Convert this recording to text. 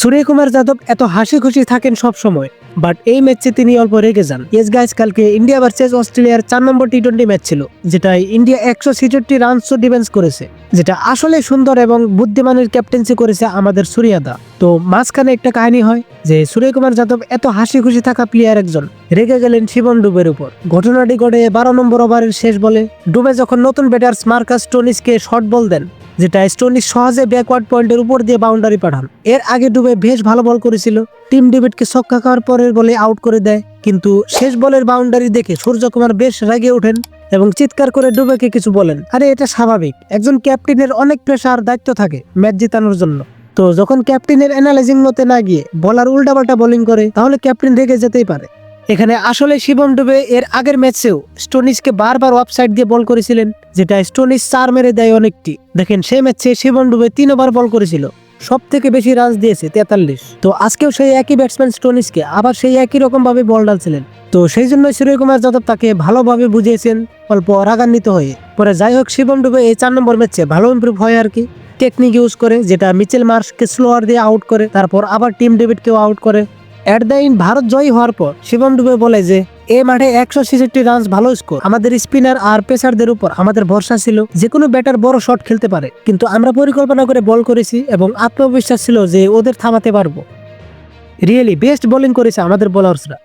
সূর্যকুমার যাদব এত হাসি খুশি থাকেন সব সময় বাট এই ম্যাচে তিনি অল্প রেগে যান। ইয়েস গাইস কালকে ইন্ডিয়া ভার্সেস অস্ট্রেলিয়ার চার নম্বর টি টোয়েন্টি ম্যাচ ছিল যেটাই ইন্ডিয়া একশো ছেষট্টি রানস ডিফেন্স করেছে, যেটা আসলে সুন্দর এবং বুদ্ধিমানের ক্যাপ্টেন্সি করেছে আমাদের সুরিয়াদা। তো মাঝখানে একটা কাহিনী হয় যে সূর্যকুমার যাদব এত হাসি খুশি থাকা প্লেয়ার একজন, রেগে গেলেন শিবন ডুবের উপর। ঘটনাটি ঘটে বারো নম্বর ওভারের শেষ বলে, ডুবে যখন নতুন ব্যাটার মার্কাস টোনিসকে শর্ট বল দেন যেটা স্টোনিস সহজে ব্যাকওয়ার্ড পয়েন্টের উপর দিয়ে বাউন্ডারি পাঠান। এর আগে ডুবে বেশ ভালো বল করেছিল। টিম ডেভিডকে ছক্কা খাওয়ার পরের বলে আউট করে দেয়, কিন্তু শেষ বলের বাউন্ডারি দেখে সূর্যকুমার বেশ রেগে ওঠেন এবং চিৎকার করে ডুবেকে কিছু বলেন। আরে, এটা স্বাভাবিক। একজন ক্যাপ্টেনের অনেক প্রেশার দায়িত্ব থাকে ম্যাচ জেতানোর জন্য। তো যখন ক্যাপ্টেনের অ্যানালাইজিং মতে না গিয়ে বলার উল্টাপাল্টা বোলিং করে, তাহলে ক্যাপ্টেন রেগে যেতেই পারে। এখানে আসলে শিবম ডুবে এর আগের ম্যাচেও স্টোনিসকে বারবার অফসাইড দিয়ে বল করেছিলেন যেটা স্টোনিস চার মেরে দেয় অনেকটি। দেখেন, সেই ম্যাচে শিবম ডুবে তিন ওভার বল করেছিল। সব থেকে বেশি রান দিয়েছে তেতাল্লিশ। তো আজকেও সেই একই ব্যাটসম্যান স্টোনিসকে আবার সেই একই রকম ভাবে বল ডালছিলেন। তো সেই জন্য সূর্যকুমার যাদব তাকে ভালোভাবে বুঝিয়েছেন, অল্প রাগান্বিত হয়ে। পরে যাই হোক, শিবম ডুবে এই চার নম্বর ম্যাচে ভালো ইমপ্রুভ হয় আর কি। টেকনিক ইউজ করে, যেটা মিচেল মার্শকে স্লোয়ার দিয়ে আউট করে, তারপর আবার টিম ডেভিডকেও আউট করে। অ্যাট দ্য ইন ভারত জয়ী হওয়ার পর, শিবম ডুবে বলে যে, এ মাঠে একশো ছেষট্টি রান ভালো স্কোর আমাদের স্পিনার আর পেসারদের উপর আমাদের ভরসা ছিল যে কোনো ব্যাটার বড় শট খেলতে পারে। কিন্তু আমরা পরিকল্পনা করে বল করেছি এবং আত্মবিশ্বাস ছিল যে ওদের থামাতে পারব। রিয়েলি বেস্ট বোলিং করেছে আমাদের বোলার্সরা